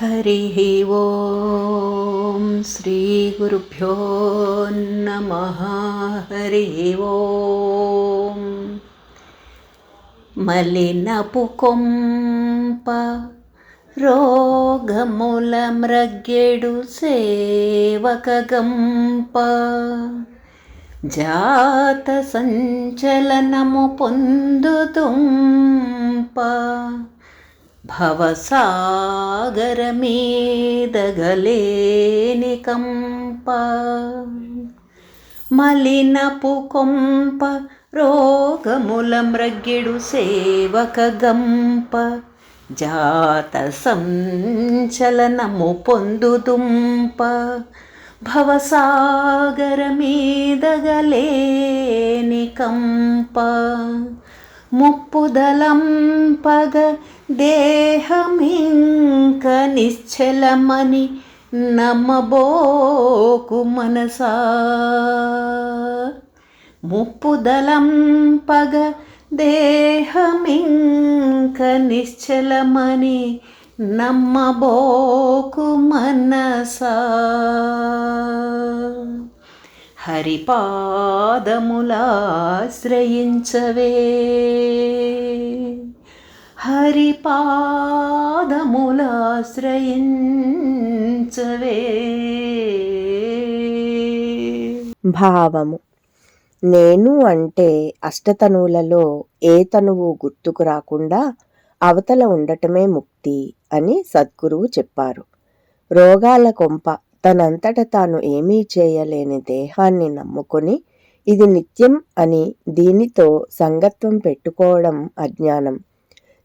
हरिः ॐ श्रीगुरुभ्यो नमः हरिः ॐ मलिनपुकुम्प रोगमुलमृग्यडु सेवकगम्प जातसञ्चलनमु భవసాగరమీదగలేని కంప మలినపు కొంప రోగముల మ్రగ్గిడు సేవక గంప జాత సంచలనము పొందుదుంప. భవసాగర మీదగలేని కంప ముప్పుదలంపగ దేహమింక నిశ్చలమని నమ్మబోకు మనసా. ముప్పుదలం పగ దేహమింక నిశ్చలమని నమ్మబోకు మనసా. హరిపాదములాశ్రయించవే. హరిపాదములాశ్రయించవే. భావము. నేను అంటే అష్టతనువులలో ఏ తనువు గుర్తుకు రాకుండా అవతల ఉండటమే ముక్తి అని సద్గురువు చెప్పారు. రోగాల కొంప తనంతట తాను ఏమీ చేయలేని దేహాన్ని నమ్ముకొని ఇది నిత్యం అని దీనితో సంగత్వం పెట్టుకోవడం అజ్ఞానం.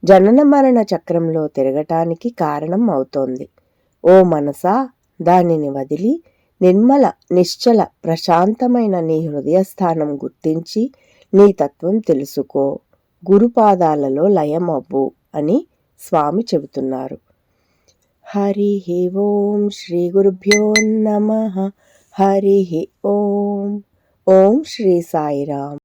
జనన మరణ చక్రంలో తిరగటానికి కారణం అవుతోంది. ఓ మనసా దానిని వదిలి నిర్మల నిశ్చల ప్రశాంతమైన నీ హృదయస్థానం గుర్తించి నీ తత్వం తెలుసుకో. గురుపాదాలలో లయమవ్వు అని స్వామి చెబుతున్నారు. హరి ఓం శ్రీ గురుభ్యో నమ. హరి ఓం. ఓం శ్రీ సాయిరామ్.